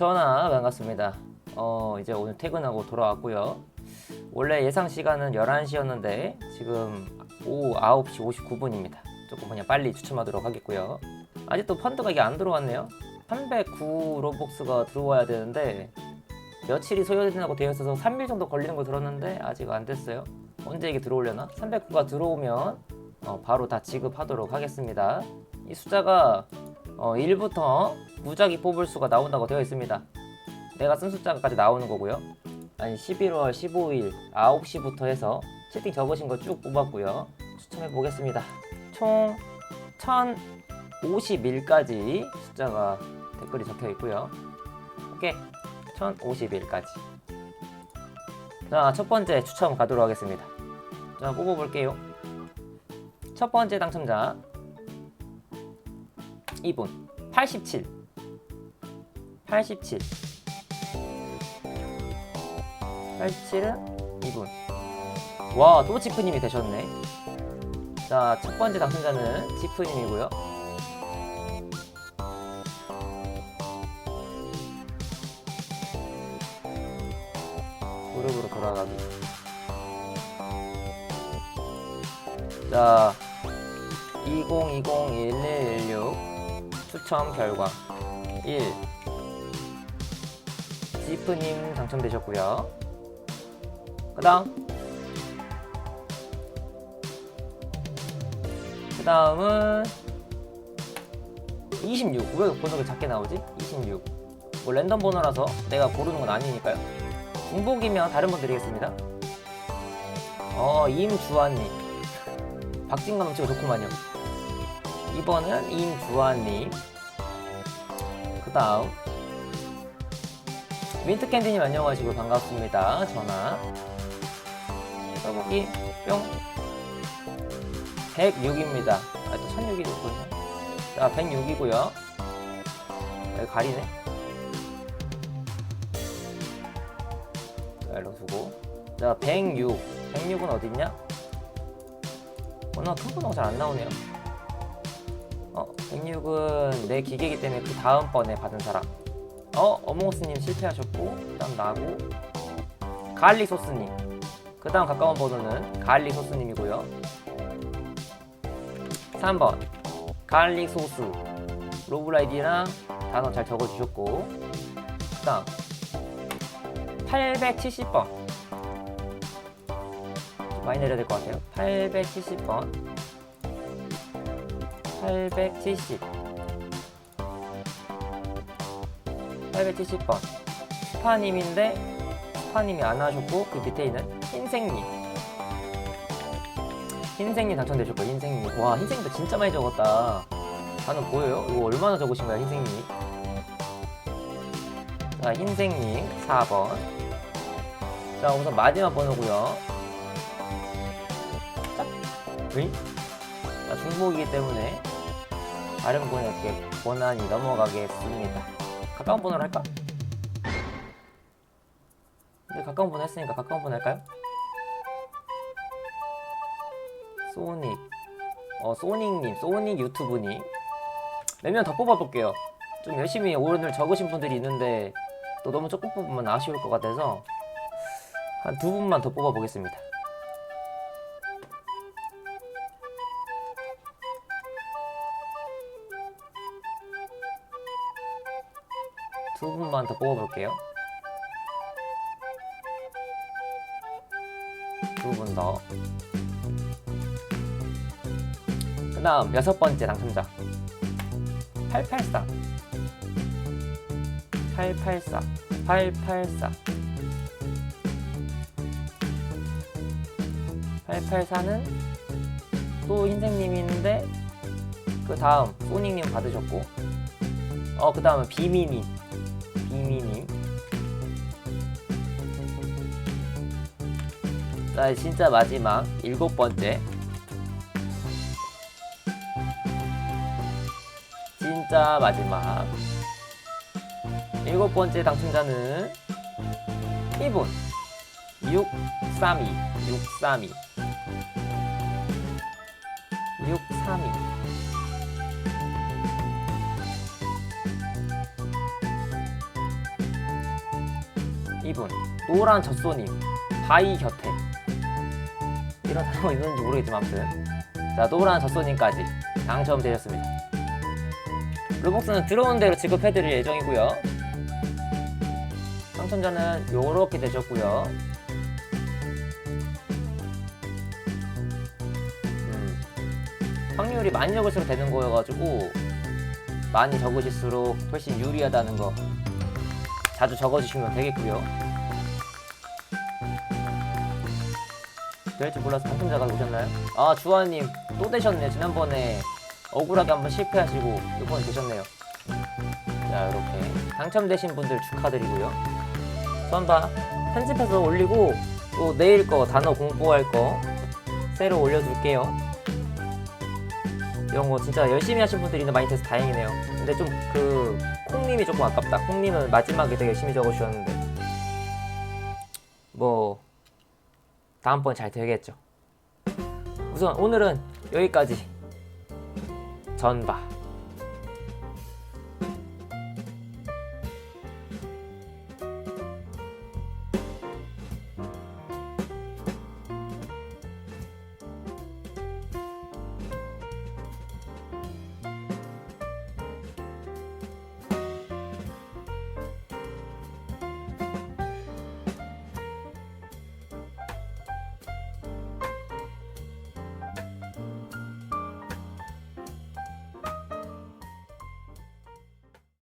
전하 반갑습니다. 어 이제 오늘 퇴근하고 돌아왔고요. 원래 예상 시간은 11시였는데 지금 오후 9시 59분입니다. 조금 그냥 빨리 추첨하도록 하겠고요. 아직도 펀드가 이게 안 들어왔네요. 309 로벅스가 들어와야 되는데 며칠이 소요된다고 되어 있어서 3일 정도 걸리는 거 들었는데 아직 안 됐어요. 언제 이게 들어오려나? 309가 들어오면 어, 바로 다 지급하도록 하겠습니다. 이 숫자가 어, 1부터 무작위 뽑을 수가 나온다고 되어 있습니다. 내가 쓴 숫자까지 나오는 거고요. 아니 11월 15일 9시부터 해서 채팅 적으신 거 쭉 뽑았고요. 추첨해 보겠습니다. 총 1051까지 숫자가 댓글이 적혀 있고요. 오케이. 1051까지. 자, 첫 번째 추첨 가도록 하겠습니다. 자, 뽑아볼게요. 첫 번째 당첨자. 이분. 87. 87. 87은 이분. 와, 또 지프님이 되셨네. 자, 첫 번째 당첨자는 지프님이고요. 무릎으로 돌아가기. 자, 2020-1116 추첨 결과 1. 지프님 당첨되셨고요. 그 다음 그 다음은 26. 왜 번호가 작게 나오지? 26. 뭐 랜덤 번호라서 내가 고르는 건 아니니까요. 중복이면 다른 분 드리겠습니다. 어, 임주환님. 박진감 넘치고 좋구만요. 2번은 임주환님. 그 다음. 민트캔디님 안녕하시고 반갑습니다. 전화. 써보기 뿅. 106입니다. 아, 또 1006이 좋군요. 자, 106이고요. 여기 가리네. 자, 일로 두고. 자, 106. 106은 어딨냐? 오늘 큰 번호가 잘 안 나오네요. 어, 106은 내 기계이기 때문에 그 다음번에 받은 사람. 어, 어몽스님 실패하셨고, 그 다음 나고, 갈리 소스님. 그 다음 가까운 번호는 갈리 소스님이고요. 3번, 갈릭 소스. 로브라이디랑 단어 잘 적어주셨고, 그 다음, 870번. 많이 내려야 될 것 같아요. 870번. 870. 870번. 스파님인데, 스파님이 안 하셨고, 그 밑에 있는 흰색님. 흰색님 당첨되셨고, 흰색님. 와, 흰색님도 진짜 많이 적었다. 단어 보여요? 이거 얼마나 적으신 거야, 흰색님? 자, 흰색님 4번. 자, 우선 마지막 번호고요. 짝. 응? 자, 중복이기 때문에 다른 분에게 권한이 넘어가겠습니다. 가까운 번호로 할까? 근데 가까운 번호 했으니까 가까운 번호 할까요? 소닉. 어, 소닉님, 소닉 유튜브님. 몇 명 더 뽑아볼게요. 좀 열심히 오늘 적으신 분들이 있는데 또 너무 조금 뽑으면 아쉬울 것 같아서 한 두 분만 더 뽑아보겠습니다. 두 분만 더 뽑아볼게요. 두 분 더. 그 다음 여섯 번째 당첨자. 884 884 884 884는 또 흰색님인데 그 다음 소닉님 받으셨고 어 그 다음은 비미님 비미님 자 진짜 마지막 일곱 번째. 진짜 마지막. 일곱 번째 당첨자는 이분. 632 632 632 632 이분 노란 젖소님 바위 곁에. 이런 단어가 있는지 모르겠지만 아무튼. 자 노란 젖소님까지 당첨되셨습니다. 로벅스는 들어온 대로 지급해드릴 예정이고요. 당첨자는 요렇게 되셨고요. 음, 확률이 많이 적을수록 되는 거여가지고 많이 적으실수록 훨씬 유리하다는 거 자주 적어주시면 되겠고요. 될줄 몰라서 당첨자가 오셨나요? 아 주아님 또 되셨네요. 지난번에 억울하게 한번 실패하시고 이번에 되셨네요. 자 이렇게 당첨되신 분들 축하드리고요. 선바 편집해서 올리고 또 내일 거 단어 공부할 거 새로 올려둘게요. 이런 거 진짜 열심히 하신 분들이 많이 돼서 다행이네요. 근데 좀 그 콩님이 조금 아깝다. 콩님은 마지막에 되게 열심히 적어주셨는데 뭐 다음번 잘 되겠죠. 우선 오늘은 여기까지 전바